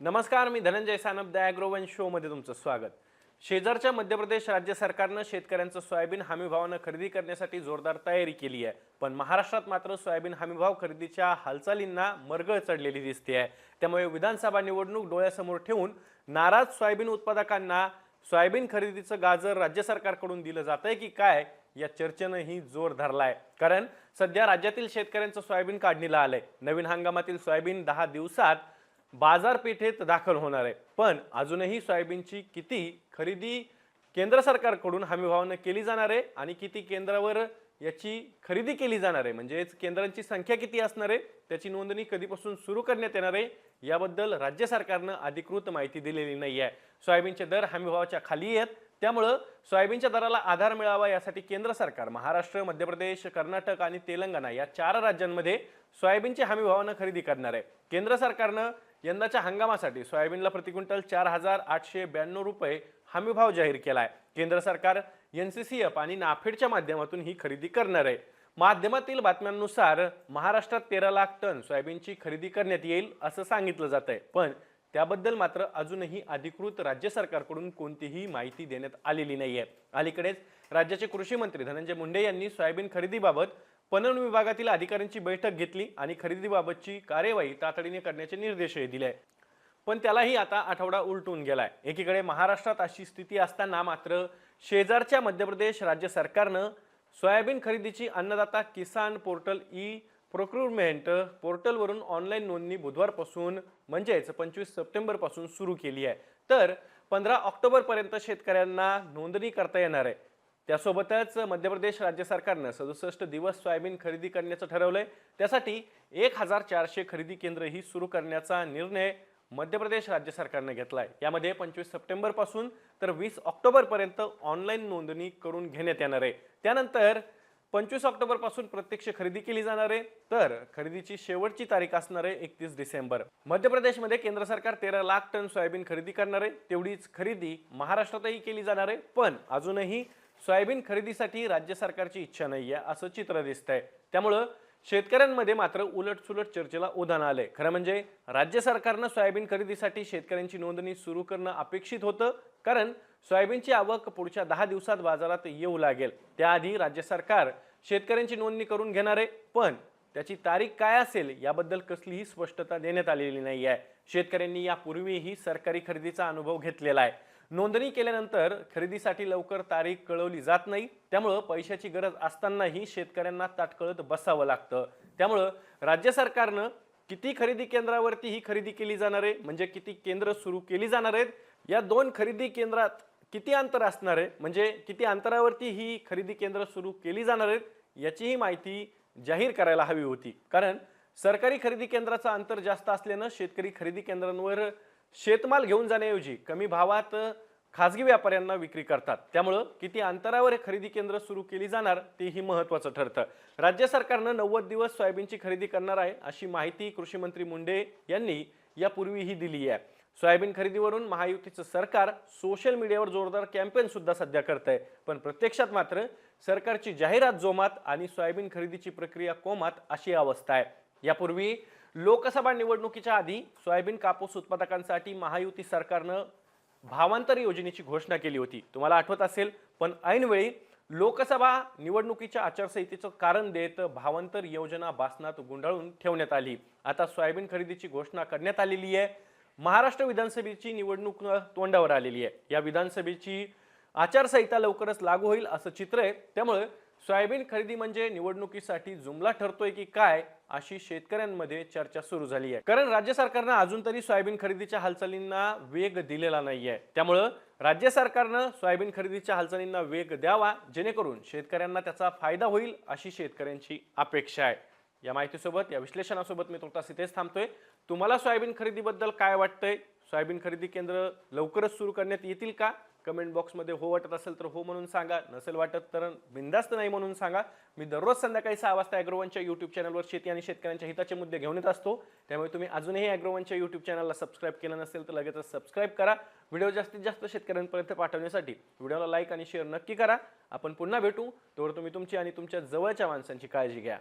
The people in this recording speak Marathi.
नमस्कार मी धनंजय सानप द ॲग्रोवन शोमध्ये तुमचं स्वागत. शेजारच्या मध्य प्रदेश राज्य सरकारनं शेतकऱ्यांचं सोयाबीन हमीभावानं खरेदी करण्यासाठी जोरदार तयारी केली आहे. पण महाराष्ट्रात मात्र सोयाबीन हमीभाव खरेदीच्या हालचालींना मरगळ चढलेली दिसते आहे. त्यामुळे विधानसभा निवडणूक डोळ्यासमोर ठेवून नाराज सोयाबीन उत्पादकांना सोयाबीन खरेदीचं गाजर राज्य सरकारकडून दिलं जातंय की काय या चर्चेनंही जोर धरलाय. कारण सध्या राज्यातील शेतकऱ्यांचं सोयाबीन काढणीला आलंय. नवीन हंगामातील सोयाबीन दहा दिवसात बाजारपेठेत दाखल होणार आहे. पण अजूनही सोयाबीनची किती खरेदी केंद्र सरकारकडून हमीभावानं केली जाणार आहे आणि किती केंद्रावर याची खरेदी केली जाणार आहे. म्हणजेच केंद्रांची संख्या किती असणार आहे त्याची नोंदणी कधीपासून सुरू करण्यात येणार आहे याबद्दल राज्य सरकारनं अधिकृत माहिती दिलेली नाही आहे सोयाबीनचे दर हमीभावाच्या खाली आहेत. त्यामुळं सोयाबीनच्या दराला आधार मिळावा यासाठी केंद्र सरकार महाराष्ट्र मध्य प्रदेश कर्नाटक आणि तेलंगणा या चार राज्यांमध्ये सोयाबीनची हमीभावानं खरेदी करणार आहे. केंद्र सरकारनं यंदाच्या हंगामासाठी सोयाबीनला प्रति क्विंटल चार हजार आठशे ब्याण्णव रुपये हमीभाव जाहीर केला आहे केंद्र सरकार एन सी सी एफ आणि नाफेडच्या माध्यमातून ही खरेदी करणार आहे. माध्यमातील बातम्यांनुसार महाराष्ट्रात तेरा लाख टन सोयाबीनची खरेदी करण्यात येईल असं सांगितलं जात आहे पण त्याबद्दल मात्र अजूनही अधिकृत राज्य सरकारकडून कोणतीही माहिती देण्यात आलेली नाही आहे अलीकडेच राज्याचे कृषी मंत्री धनंजय मुंडे यांनी सोयाबीन खरेदीबाबत पणन विभागातील अधिकाऱ्यांची बैठक घेतली आणि खरेदीबाबतची कार्यवाही तातडीने करण्याचे निर्देशही दिले. पण त्यालाही आता आठवडा उलटून गेलाय. एकीकडे महाराष्ट्रात अशी स्थिती असताना मात्र शेजारच्या मध्य प्रदेश राज्य सरकारनं सोयाबीन खरेदीची Annadata Kisan portal e procurement पोर्टलवरून ऑनलाईन नोंदणी बुधवारपासून म्हणजेच पंचवीस सप्टेंबरपासून सुरू केली आहे. तर पंधरा ऑक्टोबरपर्यंत शेतकऱ्यांना नोंदणी करता येणार आहे. त्यासोबतच मध्य प्रदेश राज्य सरकारनं सदुसष्ट दिवस सोयाबीन खरेदी करण्याचं ठरवलंय. त्यासाठी एक हजार चारशे खरेदी केंद्रही सुरू करण्याचा निर्णय मध्य प्रदेश राज्य सरकारनं घेतला आहे यामध्ये पंचवीस सप्टेंबरपासून तर वीस ऑक्टोबरपर्यंत ऑनलाईन नोंदणी करून घेण्यात येणार आहे. त्यानंतर पंचवीस ऑक्टोबरपासून प्रत्यक्ष खरेदी केली जाणार आहे. तर खरेदीची शेवटची तारीख असणार आहे एकतीस डिसेंबर. मध्य प्रदेशमध्ये केंद्र सरकार तेरा लाख टन सोयाबीन खरेदी करणार आहे. तेवढीच खरेदी महाराष्ट्रातही केली जाणार आहे. पण अजूनही सोयाबीन खरेदीसाठी राज्य सरकारची इच्छा नाही आहे असं चित्र दिसतंय. त्यामुळं शेतकऱ्यांमध्ये मात्र उलटसुलट चर्चेला उधाण आलंय. खरं म्हणजे राज्य सरकारनं सोयाबीन खरेदीसाठी शेतकऱ्यांची नोंदणी सुरू करणं अपेक्षित होतं कारण सोयाबीनची आवक पुढच्या दहा दिवसात बाजारात येऊ लागेल. त्याआधी राज्य सरकार शेतकऱ्यांची नोंदणी करून घेणार आहे पण त्याची तारीख काय असेल याबद्दल कसलीही स्पष्टता देण्यात आलेली नाही आहे शेतकऱ्यांनी यापूर्वीही सरकारी खरेदीचा अनुभव घेतलेला आहे. नोंदणी केल्यानंतर खरेदीसाठी लवकर तारीख कळवली जात नाही. त्यामुळं पैशाची गरज असतानाही शेतकऱ्यांना ताटकळत बसावं लागतं. त्यामुळं राज्य सरकारनं किती खरेदी केंद्रावरती ही खरेदी केली जाणार आहे म्हणजे किती केंद्र सुरू केली जाणार आहेत या दोन खरेदी केंद्रात किती अंतर असणार आहे म्हणजे किती अंतरावरती ही खरेदी केंद्र सुरू केली जाणार आहेत याचीही माहिती जाहीर करायला हवी होती. कारण सरकारी खरेदी केंद्राचं अंतर जास्त असल्यानं शेतकरी खरेदी केंद्रांवर शेतमाल घेऊन जाण्याऐवजी कमी भावात खाजगी व्यापाऱ्यांना विक्री करतात. त्यामुळं किती अंतरावर हे खरेदी केंद्र सुरू केली जाणार तेही महत्त्वाचं ठरतं. राज्य सरकारनं नव्वद दिवस सोयाबीनची खरेदी करणार आहे अशी माहिती कृषी मंत्री मुंडे यांनी यापूर्वीही दिली आहे सोयाबीन खरेदीवरून महायुतीचं सरकार सोशल मीडियावर जोरदार कॅम्पेन सुद्धा सध्या करत आहे पण प्रत्यक्षात मात्र सरकारची जाहिरात जोमात आणि सोयाबीन खरेदीची प्रक्रिया कोमात अशी अवस्था आहे. यापूर्वी लोकसभा निवडणुकीच्या आधी सोयाबीन कापूस उत्पादकांसाठी महायुती सरकारनं भावांतर योजनेची घोषणा केली होती. तुम्हाला आठवत असेल पण ऐनवेळी लोकसभा निवडणुकीच्या आचारसंहितेचं कारण देत भावांतर योजना बासनात गुंडाळून ठेवण्यात आली. आता सोयाबीन खरेदीची घोषणा करण्यात आलेली आहे. महाराष्ट्र विधानसभेची निवडणूक तोंडावर आलेली आहे. या विधानसभेची आचारसंहिता लवकरच लागू होईल असं चित्र आहे. त्यामुळे सोयाबीन खरेदी म्हणजे निवडणुकीसाठी जुमला ठरतोय की काय अशी शेतकऱ्यांमध्ये चर्चा सुरू झाली आहे. कारण राज्य सरकारनं अजून तरी सोयाबीन खरेदीच्या हालचालींना वेग दिलेला नाहीये. त्यामुळं राज्य सरकारनं सोयाबीन खरेदीच्या हालचालींना वेग द्यावा जेणेकरून शेतकऱ्यांना त्याचा फायदा होईल अशी शेतकऱ्यांची अपेक्षा आहे. या माहितीसोबत या विश्लेषणासोबत मी तुर्तास इथेच थांबतोय. तुम्हाला सोयाबीन खरेदीबद्दल काय वाटतंय? सोयाबीन खरेदी केंद्र लवकरच सुरू करण्यात येतील का? कमेंट बॉक्समध्ये हो वाटत असेल तर हो म्हणून सांगा. नसेल वाटत तर बिंदास्त नाही म्हणून सांगा. मी दररोज संध्याकाळी सहा वाजता ॲग्रोवनच्या यूट्यूब चॅनलवर शेती आणि शेतकऱ्यांच्या हिताचे मुद्दे घेऊन येत असतो. त्यामुळे तुम्ही अजूनही ॲग्रोवनच्या यूट्यूब चॅनलला सबस्क्राईब केलं नसेल तर लगेचच सबस्क्राईब करा. व्हिडिओ जास्तीत जास्त शेतकऱ्यांपर्यंत पाठवण्यासाठी व्हिडिओला लाईक आणि शेअर नक्की करा. आपण पुन्हा भेटू. तोवर तुम्ही तुमची आणि तुमच्या जवळच्या माणसांची काळजी घ्या.